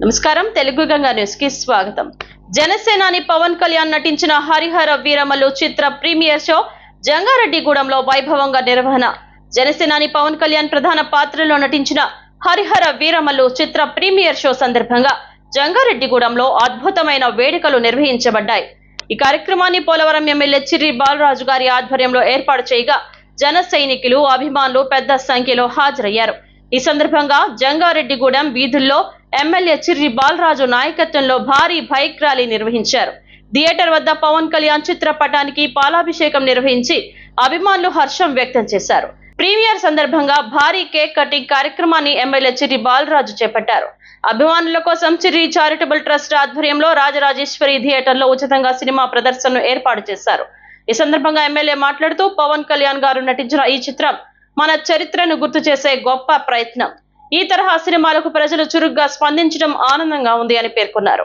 నమస్కారం. తెలుగు గంగా న్యూస్కి స్వాగతం. జనసేనాని పవన్ కళ్యాణ్ నటించిన హరిహర వీరమల్లు చిత్ర ప్రీమియర్ షో జంగారెడ్డిగూడెంలో వైభవంగా నిర్వహణ. జనసేనాని పవన్ కళ్యాణ్ ప్రధాన పాత్రలో నటించిన హరిహర వీరమల్లు చిత్ర ప్రీమియర్ షో సందర్భంగా జంగారెడ్డిగూడెంలో అద్భుతమైన వేడుకలు నిర్వహించబడ్డాయి. ఈ కార్యక్రమాన్ని పోలవరం ఎమ్మెల్యే చిర్రి బాలరాజు గారి ఆధ్వర్యంలో ఏర్పాటు చేయగా జన సైనికులు అభిమానులు పెద్ద సంఖ్యలో హాజరయ్యారు. ఈ సందర్భంగా జంగారెడ్డిగూడెం వీధుల్లో ఎమ్మెల్యే చిర్రి బాలరాజు నాయకత్వంలో భారీ బైక్ ర్యాలీ నిర్వహించారు. థియేటర్ వద్ద పవన్ కళ్యాణ్ చిత్రపటానికి పాలాభిషేకం నిర్వహించి అభిమానులు హర్షం వ్యక్తం చేశారు. ప్రీమియర్ సందర్భంగా భారీ కేక్ కటింగ్ కార్యక్రమాన్ని ఎమ్మెల్యే చిర్రి బాలరాజు చేపట్టారు. అభిమానుల కోసం చిర్రి చారిటబుల్ ట్రస్ట్ ఆధ్వర్యంలో రాజరాజేశ్వరి థియేటర్లో ఉచితంగా సినిమా ప్రదర్శనను ఏర్పాటు చేశారు. ఈ సందర్భంగా ఎమ్మెల్యే మాట్లాడుతూ పవన్ కళ్యాణ్ గారు నటించిన ఈ చిత్రం మన చరిత్రను గుర్తు చేసే గొప్ప ప్రయత్నం. ఈ తరహా సినిమాలకు ప్రజలు చురుగ్గా స్పందించడం ఆనందంగా ఉంది అని పేర్కొన్నారు.